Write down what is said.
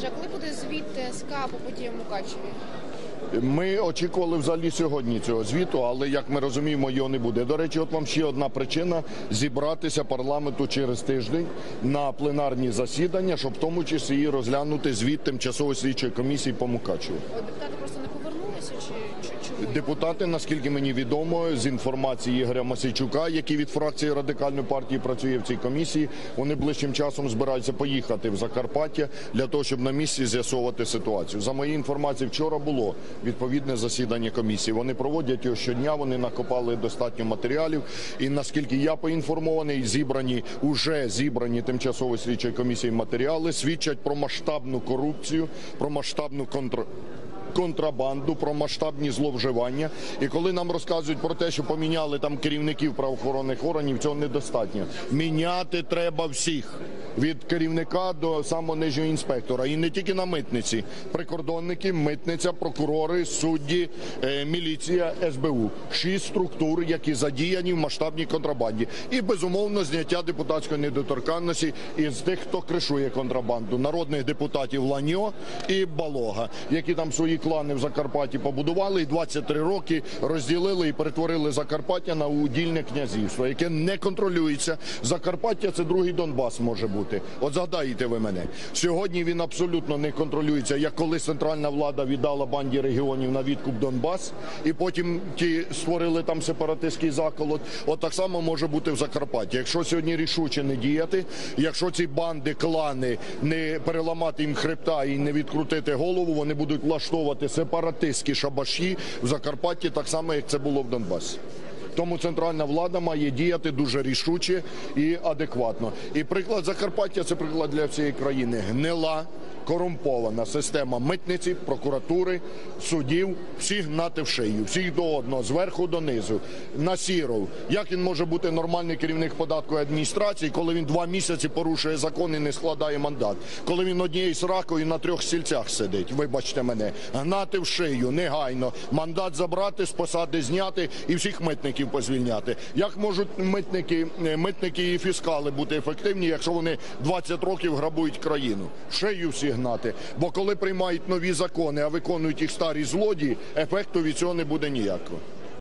скаже, коли буде звіт ТСК по подіям у Мукачеві? Ми очікували взагалі сьогодні цього звіту, але як ми розуміємо, його не буде. До речі, от вам ще одна причина зібратися парламенту через тиждень на пленарні засідання, щоб в тому числі і розглянути звіт тимчасової слідчої комісії по Мукачеву. Депутати просто не повернулися чи? Депутати, наскільки мені відомо, з інформації Ігоря Масійчука, який від фракції радикальної партії працює в цій комісії, вони ближчим часом збираються поїхати в Закарпаття для того, щоб на місці з'ясовувати ситуацію. За моєю інформацією, вчора було відповідне засідання комісії. Вони проводять його щодня. Вони накопали достатньо матеріалів. І наскільки я поінформований, зібрані уже зібрані тимчасової слідчої комісії матеріали свідчать про масштабну корупцію, про масштабну контр контрабанду, про масштабні зловживання. І коли нам розказують про те, що поміняли там керівників правоохоронних органів, цього недостатньо. Міняти треба всіх. Від керівника до самого нижнього інспектора, і не тільки на митниці, прикордонники, митниця, прокурори, судді, е, міліція, СБУ. Шість структур, які задіяні в масштабній контрабанді, і безумовно зняття депутатської недоторканності із тих, хто кришує контрабанду, народних депутатів Ланьо і Балога, які там свої клани в Закарпатті побудували і 23 роки розділили і перетворили Закарпаття на удільне князівство, яке не контролюється. Закарпаття це другий Донбас може бути. От згадайте ви мене. Сьогодні він абсолютно не контролюється, як коли центральна влада віддала банді регіонів на відкуп Донбас, і потім ті створили там сепаратистський заколот. От так само може бути в Закарпатті. Якщо сьогодні рішуче не діяти, якщо ці банди, клани не переламати їм хребта і не відкрутити голову, вони будуть влаштовувати сепаратистські шабаші в Закарпатті, так само як це було в Донбасі. Тому центральна влада має діяти дуже рішуче і адекватно. І приклад Закарпаття це приклад для всієї країни. Гнила, корумпована система митниці, прокуратури, судів, всіх гнати в шию, всіх до одного, зверху донизу. Насіров. Як він може бути нормальний керівник податкової адміністрації, коли він два місяці порушує закон і не складає мандат? Коли він однією сракою на трьох стільцях сидить, вибачте мене, гнати в шию, негайно, мандат забрати, з посади зняти і всіх митників позвільняти. Як можуть митники, е, митники і фіскали бути ефективні, якщо вони 20 років грабують країну? В шию всі гнати. Бо коли приймають нові закони, а виконують їх старі злодії, ефекту від цього не буде ніякого.